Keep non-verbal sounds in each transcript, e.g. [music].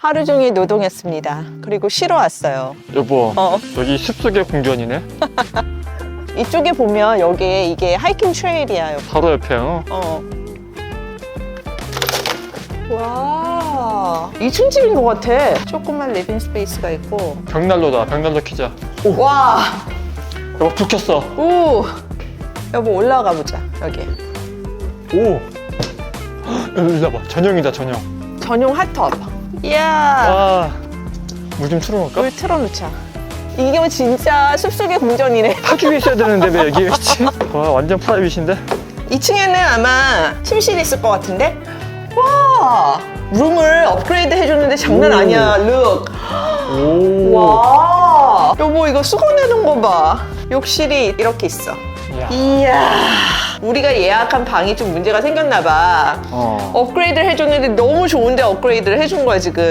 하루 종일 노동했습니다. 그리고 쉬러 왔어요. 여보 어. 여기 숲속의 궁전이네 이쪽에 보면 여기 이게 하이킹 트레일이야. 여기. 바로 옆에 어. 어. 와. 2층 집인 것 같아. 조그만 리빙 스페이스가 있고. 벽난로다 벽난로 키자 와. 여보 불 켰어 오. 여보 올라가 보자. 여기. 오 일로 와봐 전용이다 전용 전용 핫tub. 이야. 아물 좀 틀어놓을까? 물 틀어놓자. 이게 진짜 숲속의 궁전이네. [laughs] 타기 있어야 되는데 왜 여기 있지? [laughs] 와 완전 프라이빗인데? 2층에는 아마 침실이 있을 것 같은데? 와! 룸을 업그레이드 해줬는데 장난 오. 아니야, 룩. 오 [gasps] 와! 여보, 이거 수건내는 거 봐. 욕실이 이렇게 있어. 이야. 우리가 예약한 방이 좀 문제가 생겼나 봐. 어. 업그레이드를 해줬는데 너무 좋은데 업그레이드를 해준 거야, 지금.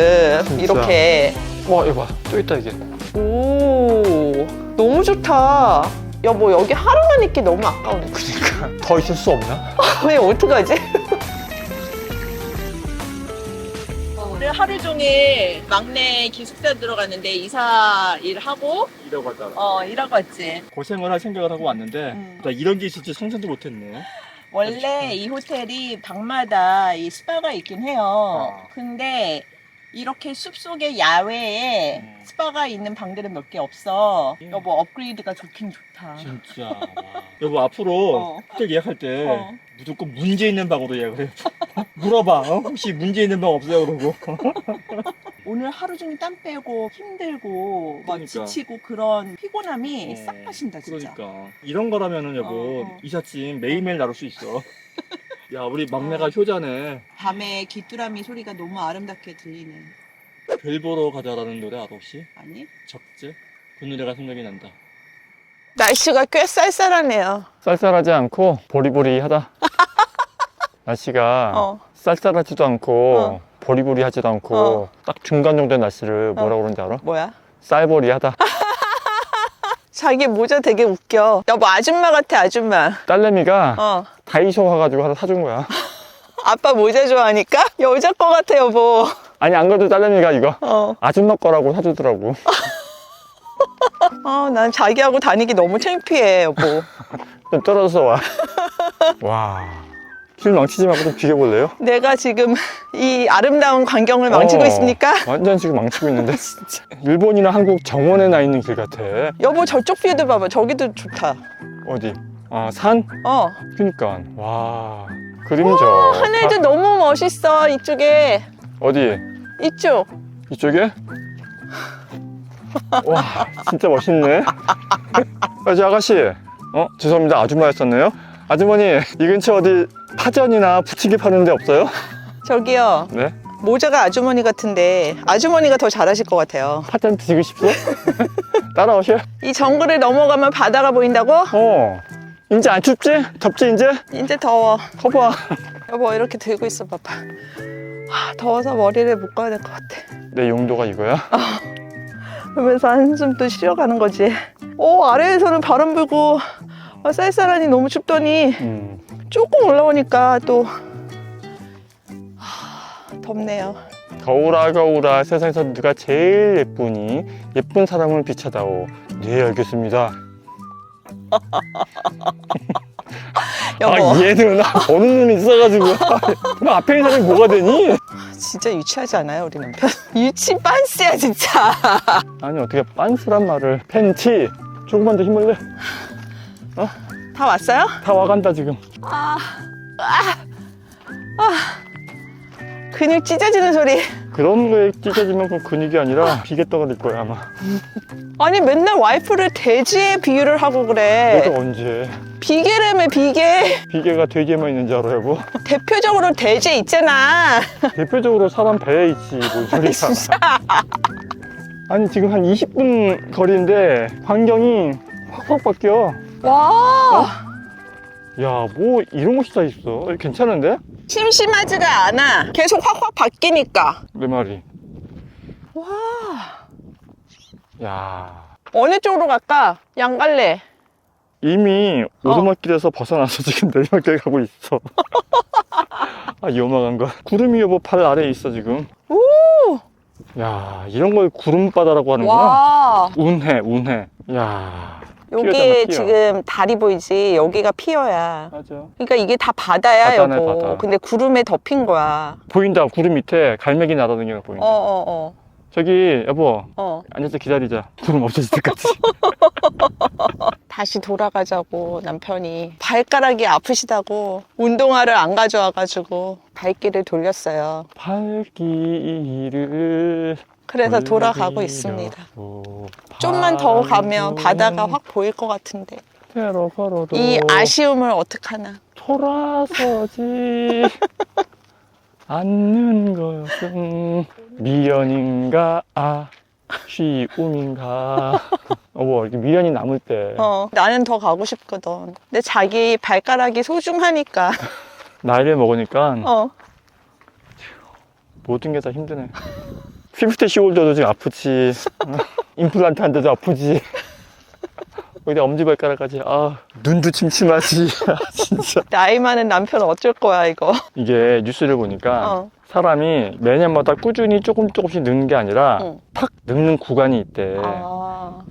진짜. 이렇게. 와 이거 봐 또 있다 이게 오, 너무 좋다. 여보, 여기 하루만 있기 너무 아까운데. 그러니까 더 있을 수 없나? [laughs] 왜 어떡하지? 하루 종일 막내 기숙사 들어갔는데 이사 일하고 이러고 왔다 어 일하고 왔지. 고생을 할 생각을 하고 왔는데 음. 나 이런 게 있을 줄 상상도 못했네 원래 이 호텔이 방마다 이 스파가 있긴 해요. 어. 근데 이렇게 숲속의 야외에 음. 스파가 있는 방들은 몇 개 없어. 음. 여보 업그레이드가 좋긴 좋다. 진짜 [laughs] 여보 앞으로 어. 호텔 예약할 때 어. 무조건 문제 있는 방으로 예약을 해 물어봐 어? 혹시 문제 있는 방 없어요 그러고 오늘 하루 종일 땀 빼고 힘들고 막 그러니까. 지치고 그런 피곤함이 어, 싹 가신다 진짜. 그러니까 이런 거라면은 여보 어, 어. 이삿짐 매일매일 나눌 수 있어 [laughs] 야 우리 막내가 효자네 밤에 귀뚜라미 소리가 너무 아름답게 들리는 별 보러 가자라는 노래 알아 혹시? 아니? 적재? 그 노래가 생각이 난다 날씨가 꽤 쌀쌀하네요. 쌀쌀하지 않고 보리보리하다 [laughs] 날씨가 어. 쌀쌀하지도 않고 어. 보리보리하지도 않고 어. 딱 중간 정도의 날씨를 뭐라 고 그러는지 알아? 뭐야? 쌀보리하다 [laughs] 자기 모자 되게 웃겨. 여보 아줌마 같아 아줌마. 딸내미가 어. 다이소 가가지고 하나 사준 거야 [laughs] 아빠 모자 좋아하니까 여자 거 같아 여보. 아니 안 그래도 딸내미가 이거 어. 아줌마 거라고 사주더라고 어, 난 자기하고 다니기 너무 창피해 여보. [laughs] 좀 떨어져서 와. [laughs] 와. 길 망치지 말고 좀 비켜볼래요? 내가 지금 이 아름다운 광경을 망치고 어, 있습니까? 완전 지금 망치고 있는데. [laughs] 일본이나 한국 정원에 나 있는 길 같아. 여보 저쪽 뷰도 봐봐. 저기도 좋다. 어디? 아, 산? 어. 그니까. 와. 그림자. 하늘도 너무 멋있어 이쪽에. 아, 어디? 이쪽. 이쪽에? 와, 진짜 멋있네. 아, 저 아가씨. 어? 죄송합니다. 아줌마였었네요. 아주머니, 이 근처 어디 파전이나 부침개 파는 데 없어요? 저기요. 네? 모자가 아주머니 같은데 아주머니가 더 잘하실 것 같아요. 파전 드시고 싶어요? 따라오셔요. 이 정글을 넘어가면 바다가 보인다고? 어. 이제 안 춥지? 덥지 이제? 이제 더워. 커봐. 여보 이렇게 들고 있어 봐봐. 아, 더워서 머리를 묶어야 될 것 같아. 내 용도가 이거야? 그러면서 한숨 또 쉬어가는 거지. 오 아래에서는 바람 불고 아, 쌀쌀하니 너무 춥더니 음. 조금 올라오니까 또 하, 덥네요. 거울아 거울아 세상에서 누가 제일 예쁘니? 예쁜 사람을 비춰다오. 네 알겠습니다. [laughs] 여보 아 얘는 보는 눈이 있어가지고 [laughs] 그럼 앞에 있는 사람이 뭐가 되니? 진짜 유치하지 않아요 우리 남편? [laughs] 유치 빤스야 진짜. [laughs] 아니 어떻게 빤스란 말을 팬티 조금만 더 힘을 내. 다 왔어요? 다 와간다 지금. 아, 아, 아. 근육 찢어지는 소리. 그런 거에 찢어지면 그 근육이 아니라 비계 떠가될 거야 아마. 아니 맨날 와이프를 돼지에 비유를 하고 그래. 내가 언제 비계라며 비계. 비계가 돼지에만 있는 줄 알아 여보? 대표적으로 돼지에 있잖아. 대표적으로 사람 배에 있지 뭔 소리야. 진짜. 아니 지금 한 20분 거리인데 환경이 확확 바뀌어 와. 야 뭐 이런 곳이 다 있어 괜찮은데? 심심하지가 않아. 계속 확확 바뀌니까. 내 말이 와. 야 어느 쪽으로 갈까? 양갈래. 이미 오르막길에서 벗어나서 지금 내리막길 가고 있어 [laughs] 아 위험한 거 구름이 여보 발 아래에 있어 지금 오. 야 이런 걸 구름바다라고 하는구나. 와 운해 운해. 야 여기 피어잖아, 피어. 지금 다리 보이지? 여기가 피어야. 맞아. 그러니까 이게 다 바다야 바다네, 여보. 바다. 근데 구름에 덮인 거야. 보인다 구름 밑에 갈매기 날아다니는 거 보인다. 어 어 어. 저기 여보 어. 앉아서 기다리자. 구름 없어질 때까지. [laughs] 다시 돌아가자고 남편이 발가락이 아프시다고 운동화를 안 가져와가지고 발길을 돌렸어요. 발길을 그래서 돌아가고 있습니다. 좀만 더 가면 바다가 확 보일 것 같은데 때로 걸어도 이 아쉬움을 어떡하나. 돌아서지 [laughs] 않는 것은 미련인가 아쉬움인가 [laughs] 이렇게 미련이 남을 때 어, 나는 더 가고 싶거든. 근데 자기 발가락이 소중하니까. [laughs] 나이를 먹으니까 어. 모든 게 다 힘드네 피프티 시골더도 지금 아프지 [laughs] 어, 임플란트 한 데도 아프지 거기다 엄지발가락까지 아 눈도 침침하지 [laughs] 아, 진짜 나이 많은 남편 어쩔 거야, 이거. 이게 뉴스를 보니까 어. 사람이 매년마다 꾸준히 조금 조금씩 늙는 게 아니라 응. 탁 늙는 구간이 있대. 아.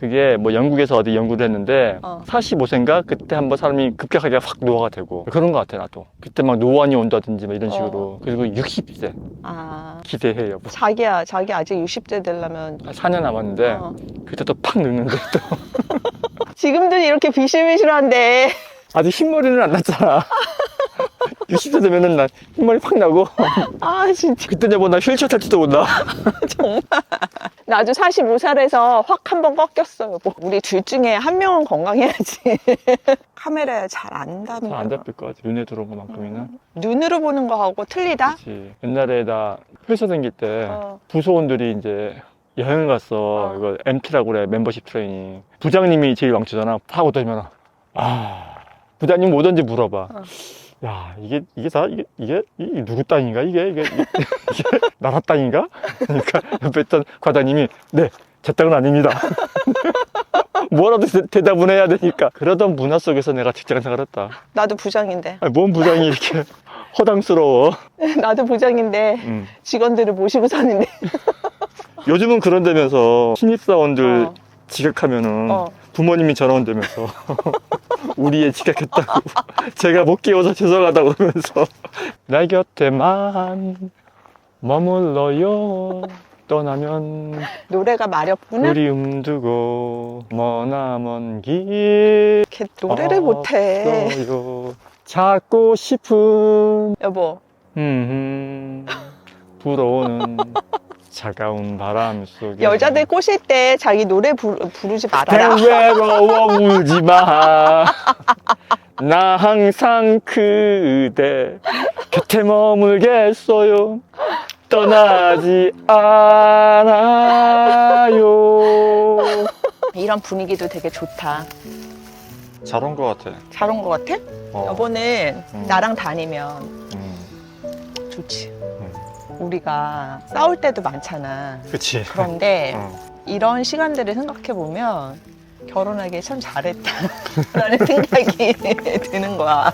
그게 뭐 영국에서 어디 연구를 했는데 어. 45세인가 그때 한번 사람이 급격하게 확 노화가 되고 그런 것 같아 나도. 그때 막 노안이 온다든지 막 이런 식으로. 그리고 60세 아. 기대해 여보. 자기야, 자기 아직 60대 되려면. 한 4년 남았는데 어. 그때 또 팍 늙는데 또 [laughs] 지금도 이렇게 비실비실한데. 아직 흰머리는 안 났잖아. [laughs] 60세 되면은 나 흰머리 팍 나고 [laughs] 아, 진짜. 그때 내보나 휠체어 탈 지도 못나. [laughs] 정말. 나도 45살에서 확 한 번 꺾였어요. 뭐. 우리 둘 중에 한 명은 건강해야지. [laughs] 카메라에 잘 안 담겨. 잘안 잡힐 것 같아. 눈에 들어온 것만큼이나. 눈으로 보는 거하고 틀리다? 그렇지. 옛날에 나 회사 다닐 때 어. 부소원들이 이제 여행을 갔어. 어. 이거 MT라고 그래. 멤버십 트레이닝. 부장님이 제일 왕초잖아. 타고 다니면 아 부장님 뭐든지 물어봐. 어. 야 이게 이게 다 이게 이게 이게 누구 땅인가 이게 이게 이게, 이게 [laughs] 나라 땅인가? 그러니까 옆에 있던 과장님이 네 제 땅은 아닙니다. [laughs] 뭐라도 대- 대답은 해야 되니까 그러던 문화 속에서 내가 직장 생활했다. 나도 부장인데. 아니, 뭔 부장이 이렇게 [laughs] 허당스러워. 나도 부장인데 음. 직원들을 모시고 사는데. 요즘은 그런다면서 신입사원들 어. 지각하면은 어. 부모님이 전화 온다면서 [laughs] 우리 애 지각했다고. [laughs] 제가 못 깨워서 죄송하다고 그러면서. [laughs] 나 곁에만 머물러요. 떠나면 노래가 마렵구나. 그리움 두고 머나먼 길 이렇게 노래를 못해. 없어요. 찾고 싶은 여보, 음, 불어오는 차가운 바람 속에 여자들 꼬실 때 자기 노래 부, 부르지 말아라. 외로워 울지 마. [laughs] 나 항상 그대 곁에 머물겠어요. 떠나지 않아요. 이런 분위기도 되게 좋다. 잘 온 것 같아. 잘 온 것 같아? 어. 여보는 음. 나랑 다니면 음, 좋지. 우리가 싸울 때도 많잖아. 그치. 그런데 [laughs] 어. 이런 시간들을 생각해 보면 결혼하기 참 잘했다. 라는 [laughs] 생각이 [laughs] 드는 거야.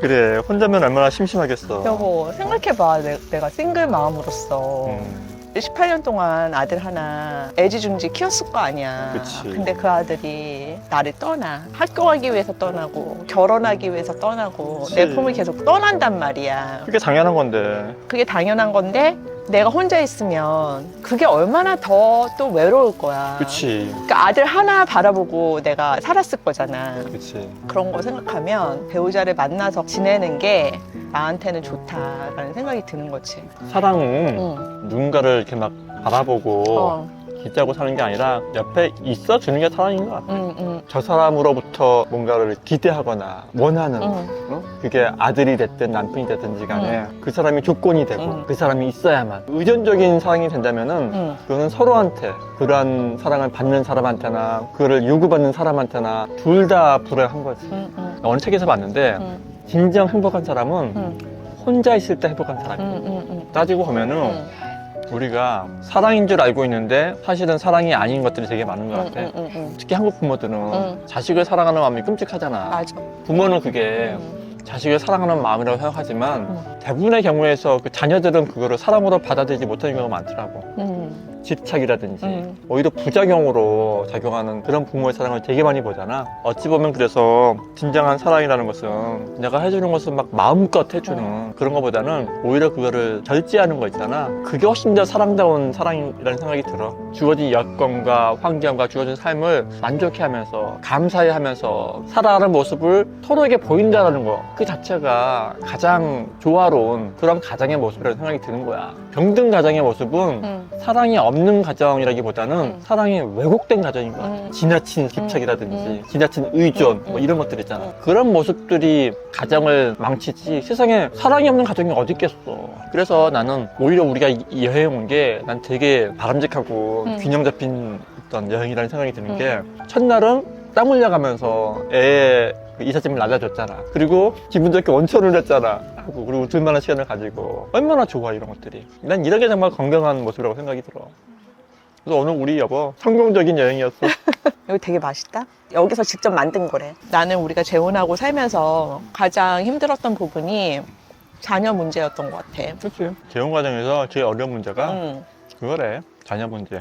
그래, 혼자면 얼마나 심심하겠어. 여보, 생각해봐. 내, 내가 싱글 마음으로서. 음, 18년 동안 아들 하나 애지중지 키웠을 거 아니야. 그치. 근데 그 아들이 나를 떠나. 학교 가기 위해서 떠나고, 결혼하기 위해서 떠나고, 그치. 내 품을 계속 떠난단 말이야. 그게 당연한 건데. 그게 당연한 건데, 내가 혼자 있으면 그게 얼마나 더 또 외로울 거야. 그치. 그러니까 아들 하나 바라보고 내가 살았을 거잖아. 그치. 그런 거 생각하면 배우자를 만나서 지내는 게 나한테는 좋다라는 생각이 드는 거지. 사랑은 응. 누군가를 이렇게 막 바라보고 어. 기대하고 사는 게 아니라 옆에 있어 주는 게 사랑인 것 같아. 응, 응, 저 사람으로부터 뭔가를 기대하거나 원하는 응. 어? 그게 아들이 됐든 남편이 됐든지 간에 그 사람이 조건이 되고 응. 그 사람이 있어야만 의존적인 사랑이 된다면은 응. 그거는 서로한테 그러한 사랑을 받는 사람한테나 그거를 요구받는 사람한테나 둘 다 불행한 거지 응, 응, 어느 책에서 봤는데 응, 진정 행복한 사람은 응, 혼자 있을 때 행복한 사람이야 응, 응, 응. 따지고 보면은 우리가 사랑인 줄 알고 있는데 사실은 사랑이 아닌 것들이 되게 많은 것 응, 같아 응, 응, 응. 특히 한국 부모들은 응. 자식을 사랑하는 마음이 끔찍하잖아 맞아. 부모는 그게 응. 자식을 사랑하는 마음이라고 생각하지만 음. 대부분의 경우에서 그 자녀들은 그거를 사랑으로 받아들이지 못하는 경우가 많더라고. 음. 집착이라든지 음. 오히려 부작용으로 작용하는 그런 부모의 사랑을 되게 많이 보잖아. 어찌 보면 그래서 진정한 사랑이라는 것은 내가 해주는 것은 막 마음껏 해주는 그런 것보다는 오히려 그거를 절제하는 거 있잖아. 그게 훨씬 더 사랑다운 사랑이라는 생각이 들어. 주어진 여건과 환경과 주어진 삶을 만족해 하면서 감사해 하면서 살아가는 모습을 서로에게 보인다는 거. 그 자체가 가장 조화로운 그런 가장의 모습이라는 생각이 드는 거야. 병든 가장의 모습은 음. 사랑이 없는 가정이라기보다는 음. 사랑이 왜곡된 가정인 거야. 음. 지나친 집착이라든지 음. 지나친 의존 음. 뭐 이런 것들 있잖아. 음. 그런 모습들이 가정을 망치지 세상에 사랑이 없는 가정이 어디 있겠어. 그래서 나는 오히려 우리가 이- 여행 온 게 난 되게 바람직하고 음. 균형 잡힌 어떤 여행이라는 생각이 드는 게 첫날은 땀 흘려가면서 애그 이삿짐을 날라줬잖아. 그리고 기분 좋게 온천을 했잖아. 하고 그리고 둘만한 시간을 가지고 얼마나 좋아 이런 것들이. 난 이런 게 정말 건강한 모습이라고 생각이 들어. 그래서 오늘 우리 여보 성공적인 여행이었어. [laughs] 여기 되게 맛있다. 여기서 직접 만든 거래. 나는 우리가 재혼하고 살면서 가장 힘들었던 부분이 자녀 문제였던 것 같아. 그렇지. 재혼 과정에서 제일 어려운 문제가 응. 그거래. 자녀 문제.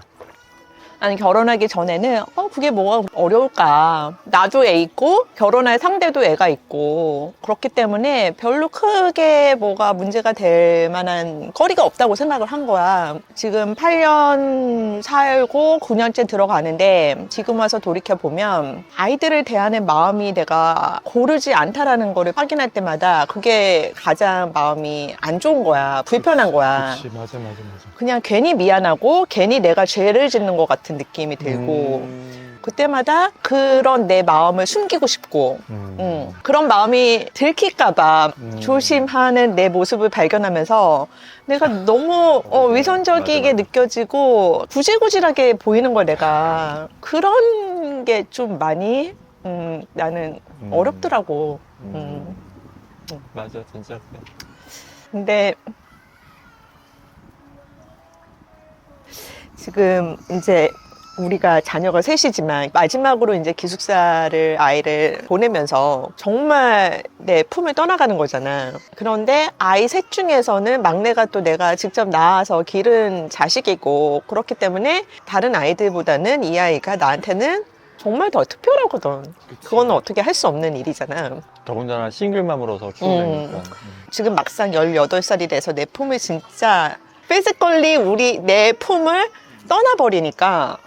아니 결혼하기 전에는 어 그게 뭐가 어려울까? 나도 애 있고 결혼할 상대도 애가 있고. 그렇기 때문에 별로 크게 뭐가 문제가 될 만한 거리가 없다고 생각을 한 거야. 지금 8년 살고 9년째 들어가는데 지금 와서 돌이켜 보면 아이들을 대하는 마음이 내가 고르지 않다라는 거를 확인할 때마다 그게 가장 마음이 안 좋은 거야. 불편한 거야. 그렇지. 맞아, 맞아, 맞아. 그냥 괜히 미안하고 괜히 내가 죄를 짓는 것 같은 느낌이 들고 음. 그때마다 그런 내 마음을 숨기고 싶고 음. 음, 그런 마음이 들킬까봐 음. 조심하는 내 모습을 발견하면서 내가 너무 어, 위선적이게 맞아. 느껴지고 구질구질하게 보이는 거야 내가 그런 게 좀 많이 음, 나는 음. 어렵더라고 음. 맞아, 진짜. 근데 지금 이제 우리가 자녀가 셋이지만 마지막으로 이제 기숙사를 아이를 보내면서 정말 내 품을 떠나가는 거잖아. 그런데 아이 셋 중에서는 막내가 또 내가 직접 낳아서 기른 자식이고 그렇기 때문에 다른 아이들보다는 이 아이가 나한테는 정말 더 특별하거든. 그거는 어떻게 할 수 없는 일이잖아. 더군다나 싱글맘으로서 키우니까. 음. 지금 막상 18살이 돼서 내 품을 진짜 피지컬리 우리 내 품을 떠나버리니까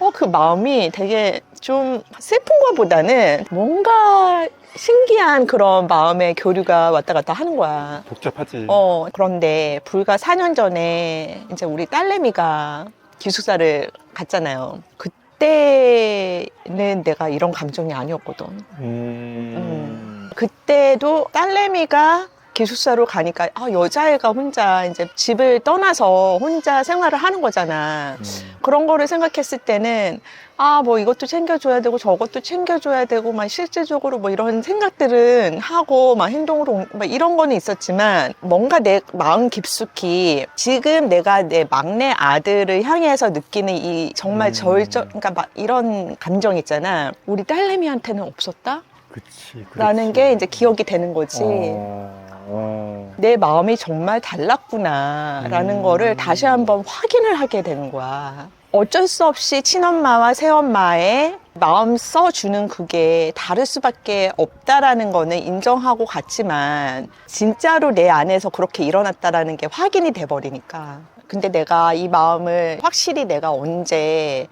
어, 그 마음이 되게 좀 슬픈 것보다는 뭔가 신기한 그런 마음의 교류가 왔다 갔다 하는 거야. 복잡하지. 어, 그런데 불과 4년 전에 이제 우리 딸내미가 기숙사를 갔잖아요. 그때는 내가 이런 감정이 아니었거든. 음. 그때도 딸내미가 기숙사로 가니까 아, 여자애가 혼자 이제 집을 떠나서 혼자 생활을 하는 거잖아. 음. 그런 거를 생각했을 때는 아, 뭐 이것도 챙겨줘야 되고 저것도 챙겨줘야 되고 막 실질적으로 뭐 이런 생각들은 하고 막 행동으로 옮- 막 이런 거는 있었지만 뭔가 내 마음 깊숙이 지금 내가 내 막내 아들을 향해서 느끼는 이 정말 음. 절정, 그러니까 막 이런 감정 있잖아. 우리 딸내미한테는 없었다? 그치, 라는 그렇지. 게 이제 기억이 되는 거지. 어, 어. 내 마음이 정말 달랐구나라는 음. 거를 다시 한번 확인을 하게 되는 거야. 어쩔 수 없이 친엄마와 새엄마의 마음 써주는 그게 다를 수밖에 없다라는 거는 인정하고 갔지만 진짜로 내 안에서 그렇게 일어났다라는 게 확인이 돼버리니까. 근데 내가 이 마음을 확실히 내가 언제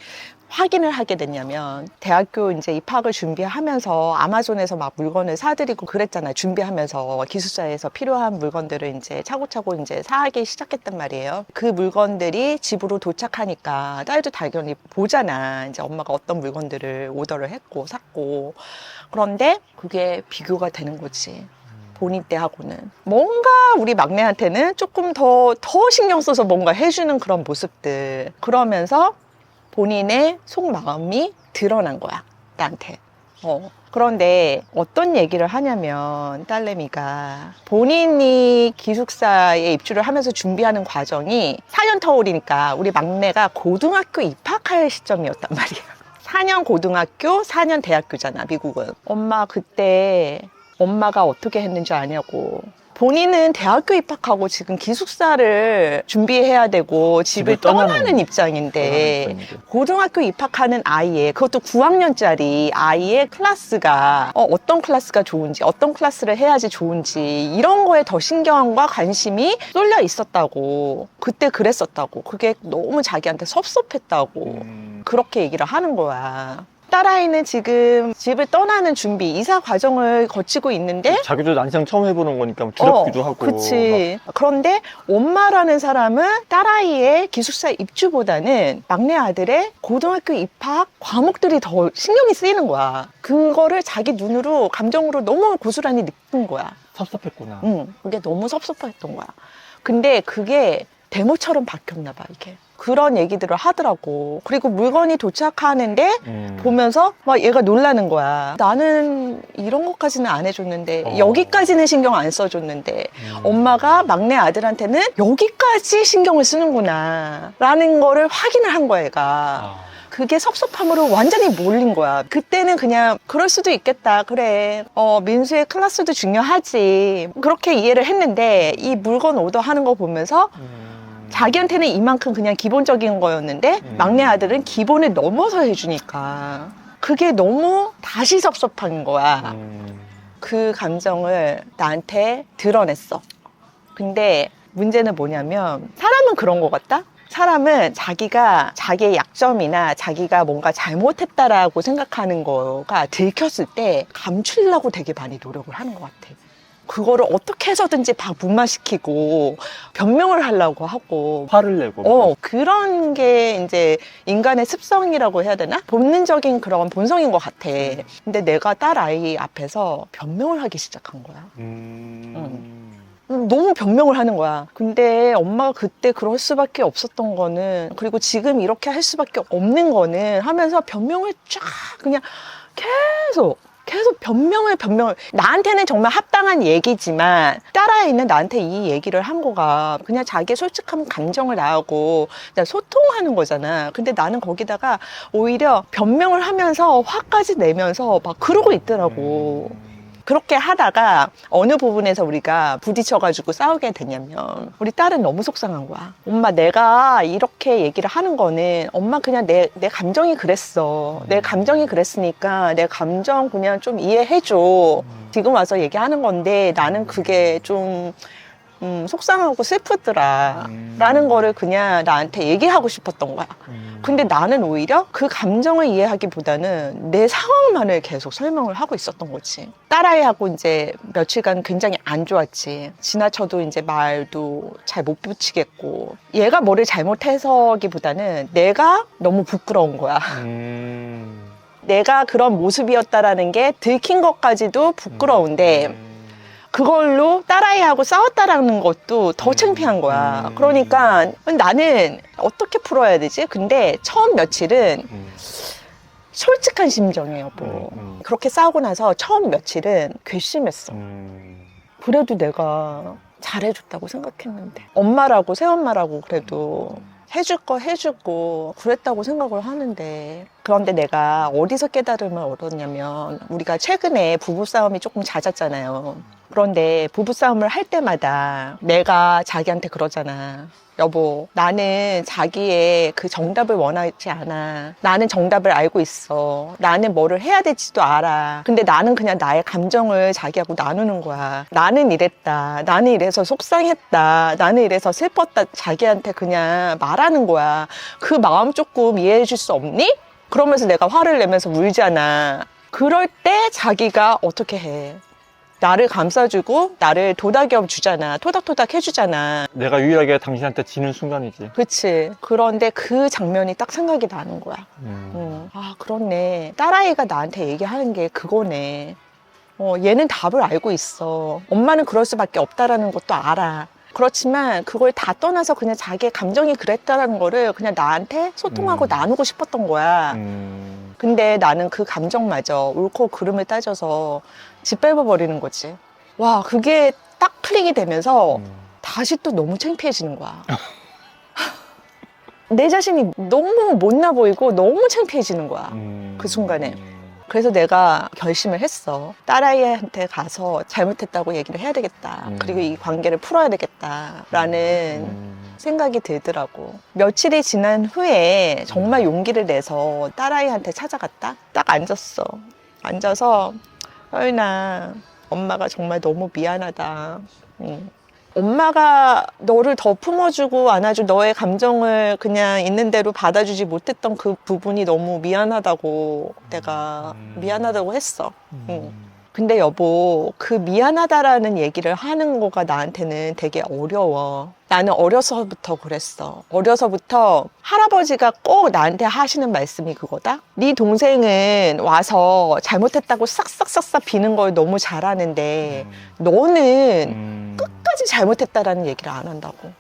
확인을 하게 됐냐면 대학교 이제 입학을 준비하면서 아마존에서 막 물건을 사드리고 그랬잖아요. 준비하면서 기숙사에서 필요한 물건들을 이제 차고차고 이제 사기 시작했단 말이에요. 그 물건들이 집으로 도착하니까 딸도 당연히 보잖아. 이제 엄마가 어떤 물건들을 오더를 했고 샀고 그런데 그게 비교가 되는 거지. 본인 때하고는 뭔가 우리 막내한테는 조금 더 더 신경 써서 뭔가 해주는 그런 모습들 그러면서 본인의 속마음이 드러난 거야 나한테 어. 그런데 어떤 얘기를 하냐면 딸내미가 본인이 기숙사에 입주를 하면서 준비하는 과정이 4년 터울이니까 우리 막내가 고등학교 입학할 시점이었단 말이야 [laughs] 4년 고등학교, 4년 대학교잖아, 미국은. 엄마, 그때 엄마가 어떻게 했는지 아냐고. 본인은 대학교 입학하고 지금 기숙사를 준비해야 되고 집을 떠나는 떠나는 입장인데 떠나는. 고등학교 입학하는 아이의 그것도 9학년짜리 아이의 클래스가 어, 어떤 클래스가 좋은지 어떤 클래스를 해야지 좋은지 이런 거에 더 신경과 관심이 쏠려 있었다고 그때 그랬었다고 그게 너무 자기한테 섭섭했다고 음. 그렇게 얘기를 하는 거야. 딸아이는 지금 집을 떠나는 준비, 이사 과정을 거치고 있는데 자기도 난생 처음 해보는 거니까 두렵기도 하고. 어, 그치. 그런데 엄마라는 사람은 딸아이의 기숙사 입주보다는 막내 아들의 고등학교 입학 과목들이 더 신경이 쓰이는 거야. 그거를 자기 눈으로, 감정으로 너무 고스란히 느낀 거야. 막 섭섭했구나. 응, 그게 너무 섭섭했던 거야. 근데 그게 데모처럼 바뀌었나 봐, 이게. 그런 얘기들을 하더라고. 그리고 물건이 도착하는데 음. 보면서 막 얘가 놀라는 거야. 나는 이런 것까지는 안 해줬는데, 어. 여기까지는 신경 안 써줬는데, 음. 엄마가 막내 아들한테는 여기까지 신경을 쓰는구나. 라는 거를 확인을 한 거야, 얘가. 아. 그게 섭섭함으로 완전히 몰린 거야. 그때는 그냥 그럴 수도 있겠다. 그래. 어, 민수의 클래스도 중요하지. 그렇게 이해를 했는데 이 물건 오더 하는 거 보면서 음. 자기한테는 이만큼 그냥 기본적인 거였는데 음. 막내 아들은 기본을 넘어서 해주니까 그게 너무 다시 섭섭한 거야. 음. 그 감정을 나한테 드러냈어. 근데 문제는 뭐냐면 사람은 그런 것 같다? 사람은 자기가 자기의 약점이나 자기가 뭔가 잘못했다라고 생각하는 거가 들켰을 때 감추려고 되게 많이 노력을 하는 것 같아. 그거를 어떻게 해서든지 막 무마시키고 변명을 하려고 하고 화를 내고. 어, 그런 게 이제 인간의 습성이라고 해야 되나? 본능적인 그런 본성인 것 같아. 근데 내가 딸 아이 앞에서 변명을 하기 시작한 거야. 음. 음, 너무 변명을 하는 거야. 근데 엄마가 그때 그럴 수밖에 없었던 거는, 그리고 지금 이렇게 할 수밖에 없는 거는 하면서 변명을 쫙 그냥 계속, 계속 변명을 변명을. 나한테는 정말 합당한 얘기지만, 딸아이는 나한테 이 얘기를 한 거가 그냥 자기의 솔직한 감정을 나하고 그냥 소통하는 거잖아. 근데 나는 거기다가 오히려 변명을 하면서 화까지 내면서 막 그러고 있더라고. 음. 그렇게 하다가 어느 부분에서 우리가 부딪혀가지고 싸우게 되냐면 우리 딸은 너무 속상한 거야. 엄마 내가 이렇게 얘기를 하는 거는 엄마 그냥 내, 내 감정이 그랬어. 내 감정이 그랬으니까 내 감정 그냥 좀 이해해줘. 지금 와서 얘기하는 건데 나는 그게 좀 음, 속상하고 슬프더라. 음. 라는 거를 그냥 나한테 얘기하고 싶었던 거야. 음. 근데 나는 오히려 그 감정을 이해하기보다는 내 상황만을 계속 설명을 하고 있었던 거지. 딸아이하고 이제 며칠간 굉장히 안 좋았지. 지나쳐도 이제 말도 잘 못 붙이겠고. 얘가 뭐를 잘못해서기보다는 내가 너무 부끄러운 거야. 음. 내가 그런 모습이었다라는 게 들킨 것까지도 부끄러운데 음. 그걸로 딸아이하고 싸웠다라는 것도 더 음. 창피한 거야. 음. 그러니까 나는 어떻게 풀어야 되지? 근데 처음 며칠은 음. 솔직한 심정이에요, 뭐. 그렇게 싸우고 나서 처음 며칠은 괘씸했어. 음. 그래도 내가 잘해줬다고 생각했는데. 엄마라고, 새엄마라고 그래도 해줄 거 해주고 그랬다고 생각을 하는데. 그런데 내가 어디서 깨달음을 얻었냐면, 우리가 최근에 부부싸움이 조금 잦았잖아요. 그런데 부부싸움을 할 때마다 내가 자기한테 그러잖아. 여보, 나는 자기의 그 정답을 원하지 않아. 나는 정답을 알고 있어. 나는 뭐를 해야 될지도 알아. 근데 나는 그냥 나의 감정을 자기하고 나누는 거야. 나는 이랬다. 나는 이래서 속상했다. 나는 이래서 슬펐다. 자기한테 그냥 말하는 거야. 그 마음 조금 이해해 줄 수 없니? 그러면서 내가 화를 내면서 울잖아. 그럴 때 자기가 어떻게 해? 나를 감싸주고 나를 도닥여 주잖아. 토닥토닥 해주잖아. 내가 유일하게 당신한테 지는 순간이지. 그치. 그런데 그 장면이 딱 생각이 나는 거야. 음. 음. 아, 그렇네. 딸아이가 나한테 얘기하는 게 그거네. 어, 얘는 답을 알고 있어. 엄마는 그럴 수밖에 없다라는 것도 알아. 그렇지만 그걸 다 떠나서 그냥 자기의 감정이 그랬다라는 거를 그냥 나한테 소통하고 음. 나누고 싶었던 거야. 음. 근데 나는 그 감정마저 옳고 그름을 따져서 짓밟아 버리는 거지. 와, 그게 딱 클릭이 되면서 음. 다시 또 너무 창피해지는 거야. [laughs] 내 자신이 너무 못나 보이고 너무 창피해지는 거야. 음. 그 순간에. 그래서 내가 결심을 했어. 딸아이한테 가서 잘못했다고 얘기를 해야 되겠다. 음. 그리고 이 관계를 풀어야 되겠다라는 음. 생각이 들더라고. 며칠이 지난 후에 정말 용기를 내서 딸아이한테 찾아갔다. 딱 앉았어. 앉아서 헐나 엄마가 정말 너무 미안하다. 응. 엄마가 너를 더 품어주고 안아주고 너의 감정을 그냥 있는 대로 받아주지 못했던 그 부분이 너무 미안하다고 내가 음. 미안하다고 했어. 응. 근데 여보, 그 미안하다라는 얘기를 하는 거가 나한테는 되게 어려워. 나는 어려서부터 그랬어. 어려서부터 할아버지가 꼭 나한테 하시는 말씀이 그거다. 네 동생은 와서 잘못했다고 싹싹싹싹 비는 걸 너무 잘하는데 너는 음. 끝까지 잘못했다라는 얘기를 안 한다고.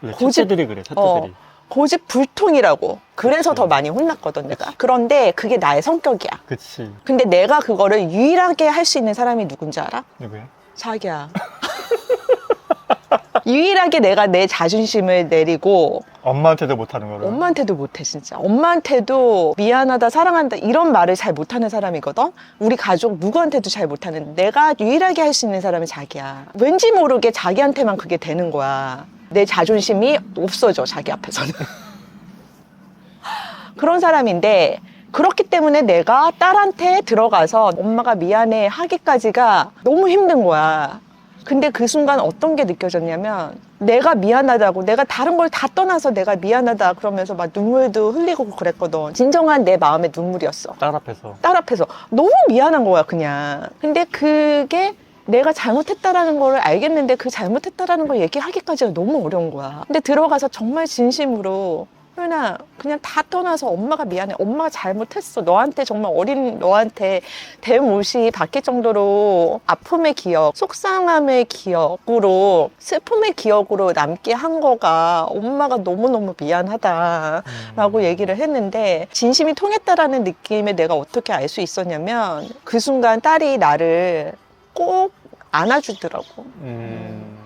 그래, 고집- 첫째들이 그래, 첫째들이. 고집 불통이라고. 그래서. 더 많이 혼났거든, 내가. 그런데 그게 나의 성격이야. 그치. 근데 내가 그거를 유일하게 할 수 있는 사람이 누군지 알아? 누구야? 자기야. [laughs] 유일하게 내가 내 자존심을 내리고 엄마한테도 못하는 거를. 엄마한테도 못해 진짜 엄마한테도 미안하다 사랑한다 이런 말을 잘 못하는 사람이거든 우리 가족 누구한테도 잘 못하는 내가 유일하게 할 수 있는 사람이 자기야 왠지 모르게 자기한테만 그게 되는 거야 내 자존심이 없어져 자기 앞에서는 [laughs] 그런 사람인데 그렇기 때문에 내가 딸한테 들어가서 엄마가 미안해 하기까지가 너무 힘든 거야. 근데 그 순간 어떤 게 느껴졌냐면 내가 미안하다고 내가 다른 걸 다 떠나서 내가 미안하다 그러면서 막 눈물도 흘리고 그랬거든. 진정한 내 마음의 눈물이었어. 딸 앞에서. 딸 앞에서 너무 미안한 거야 그냥. 근데 그게 내가 잘못했다라는 걸 알겠는데 그 잘못했다라는 걸 얘기하기까지가 너무 어려운 거야. 근데 들어가서 정말 진심으로 효연아 그냥 다 떠나서 엄마가 미안해. 엄마가 잘못했어. 너한테 정말 어린 너한테 대못이 박힐 정도로 아픔의 기억, 속상함의 기억으로 슬픔의 기억으로 남게 한 거가 엄마가 너무너무 미안하다. 라고 얘기를 했는데 진심이 통했다라는 느낌에 내가 어떻게 알 수 있었냐면 그 순간 딸이 나를 꼭 안아주더라고. 음.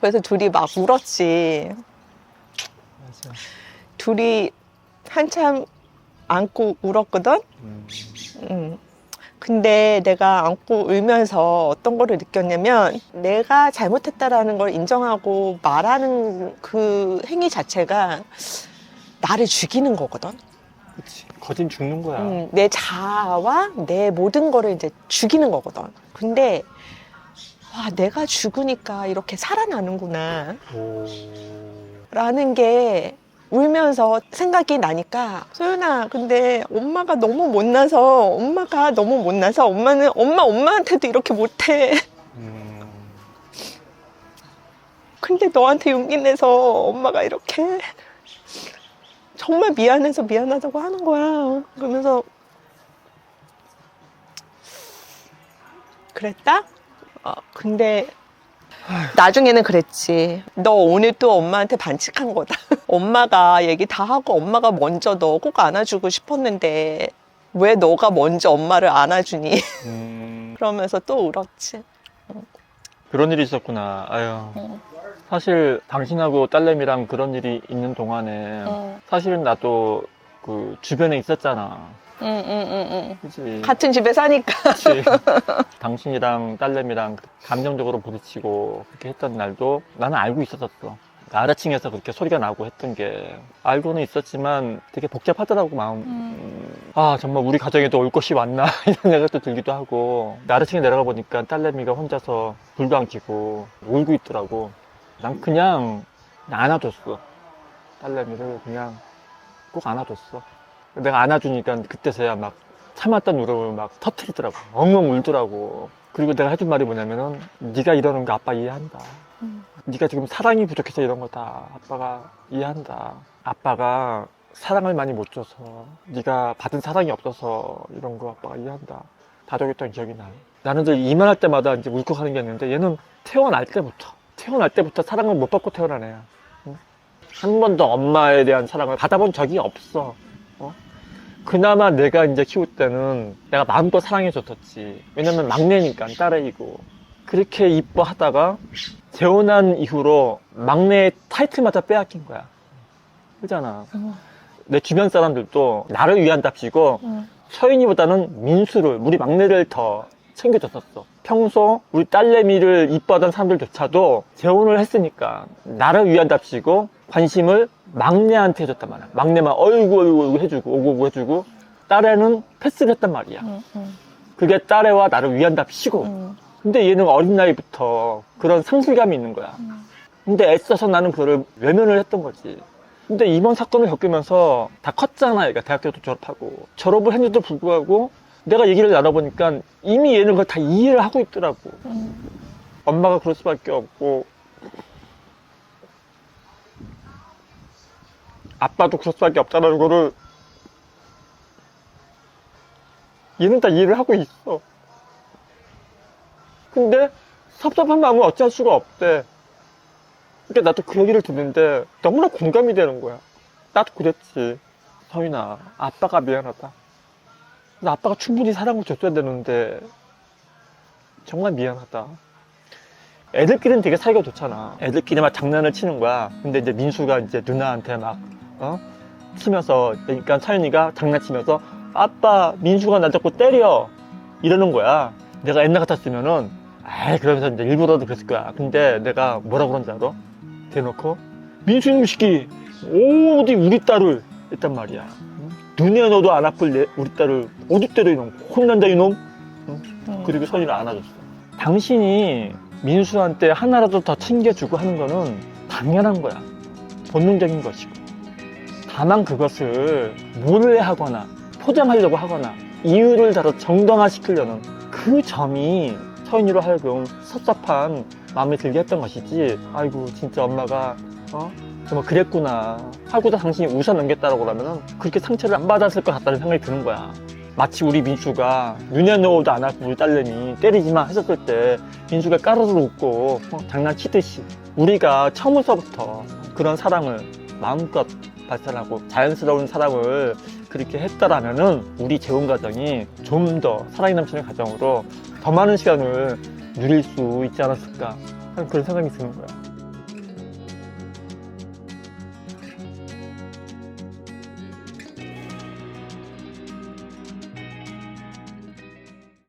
그래서 둘이 막 울었지. 맞아. 둘이 한참 안고 울었거든. 음. 음. 근데 내가 안고 울면서 어떤 거를 느꼈냐면 내가 잘못했다라는 걸 인정하고 말하는 그 행위 자체가 나를 죽이는 거거든. 그치. 거진 죽는 거야. 음, 내 자아와 내 모든 거를 이제 죽이는 거거든. 근데 와 내가 죽으니까 이렇게 살아나는구나 오. 라는 게 울면서 생각이 나니까 소연아 근데 엄마가 너무 못나서 엄마가 너무 못나서 엄마는 엄마 엄마한테도 이렇게 못해 음. 근데 너한테 용기 내서 엄마가 이렇게 정말 미안해서 미안하다고 하는 거야. 그러면서 그랬다? 어, 근데 나중에는 그랬지. 너 오늘 또 엄마한테 반칙한 거다. [laughs] 엄마가 얘기 다 하고 엄마가 먼저 너 꼭 안아주고 싶었는데 왜 너가 먼저 엄마를 안아주니? 음. [laughs] 그러면서 또 울었지. 그런 일이 있었구나. 아유. 응. 사실 당신하고 딸내미랑 그런 일이 있는 동안에 응, 사실은 나도 그 주변에 있었잖아. 응, 응, 응, 응. 그치? 같은 집에 사니까. 그치? [laughs] 당신이랑 딸내미랑 감정적으로 부딪히고 그렇게 했던 날도 나는 알고 있었었어. 아래층에서 그렇게 소리가 나고 했던 게 알고는 있었지만 되게 복잡하더라고 마음. 음, 아 정말 우리 가정에도 올 것이 왔나 [laughs] 이런 생각도 들기도 하고 아래층에 내려가 보니까 딸내미가 혼자서 불도 안 켜고 울고 있더라고. 난 그냥 안아줬어. 딸내미를 그냥 꼭 안아줬어. 내가 안아주니까 그때서야 막 참았던 울음을 막 터트리더라고. 엉엉 울더라고. 그리고 내가 해준 말이 뭐냐면은 네가 이러는 거 아빠 이해한다. 음. 네가 지금 사랑이 부족해서 이런 거다. 아빠가 이해한다. 아빠가 사랑을 많이 못 줘서 네가 받은 사랑이 없어서 이런 거 아빠가 이해한다. 다독였던 기억이 나요. 나는 늘 이만할 때마다 이제 울컥하는 게 있는데 얘는 태어날 때부터 태어날 때부터 사랑을 못 받고 태어난 애야. 응? 한 번도 엄마에 대한 사랑을 받아본 적이 없어. 어? 그나마 내가 이제 키울 때는 내가 마음껏 사랑해줬었지. 왜냐면 막내니까 딸애이고. 그렇게 이뻐하다가 재혼한 이후로 막내 타이틀마저 빼앗긴 거야. 그잖아. 응. 내 주변 사람들도 나를 위한답시고 응. 서인이보다는 민수를 우리 막내를 더 챙겨줬었어 평소 우리 딸내미를 이뻐하던 사람들조차도 재혼을 했으니까 나를 위한답시고 관심을 막내한테 해줬단 말이야 막내만 어이구 어이구 어이구 해주고 오고 오고 해주고 딸애는 패스를 했단 말이야 음, 음, 그게 딸애와 나를 위한답시고 음, 근데 얘는 어린 나이부터 그런 상실감이 있는 거야 음. 근데 애써서 나는 그거를 외면을 했던 거지. 근데 이번 사건을 겪으면서 다 컸잖아, 얘가. 대학교도 졸업하고. 졸업을 했는데도 불구하고 내가 얘기를 나눠보니까 이미 얘는 그걸 다 이해를 하고 있더라고. 음. 엄마가 그럴 수밖에 없고, 아빠도 그럴 수밖에 없다는 거를 얘는 다 이해를 하고 있어. 근데 섭섭한 마음은 어찌할 수가 없대. 그러니까 나도 그 얘기를 듣는데 너무나 공감이 되는 거야. 나도 그랬지. 서윤아, 아빠가 미안하다. 나 아빠가 충분히 사랑을 줬어야 되는데 정말 미안하다. 애들끼리는 되게 사이가 좋잖아. 애들끼리 막 장난을 치는 거야. 근데 이제 민수가 이제 누나한테 막, 어? 치면서, 그러니까 서윤이가 장난치면서, 아빠, 민수가 나 자꾸 때려. 이러는 거야. 내가 옛날 같았으면은, 아이, 그러면서 이제 일부러도 그랬을 거야. 근데 내가 뭐라 그런지 알아? 대놓고, 민수 이놈 시끼, 어디 우리 딸을, 했단 말이야. 응? 눈에 넣어도 안 아플 내, 우리 딸을, 어디 때려 이놈. 혼난다 이놈. 음. 그리고 서준을 안아줬어. 당신이 민수한테 하나라도 더 챙겨주고 하는 거는 당연한 거야. 본능적인 것이고. 다만 그것을 몰래하거나 포장하려고 하거나 이유를 다뤄 정당화시키려는 그 점이 서인이로 하여금 섭섭한 마음에 들게 했던 것이지. 아이고 진짜 엄마가 어? 정말 그랬구나 하고도 당신이 웃어 넘겼다라고 그러면 그렇게 상처를 안 받았을 것 같다는 생각이 드는 거야. 마치 우리 민수가 눈에 넣어도 안 아픈 우리 딸내미 때리지 마 했었을 때 민수가 까르르 웃고 어, 장난치듯이 우리가 처음부터 그런 사랑을 마음껏 발산하고 자연스러운 사랑을 그렇게 했다라면은 우리 재혼 가정이 좀 더 사랑이 넘치는 가정으로 더 많은 시간을 누릴 수 있지 않았을까 하는 그런 생각이 드는 거야.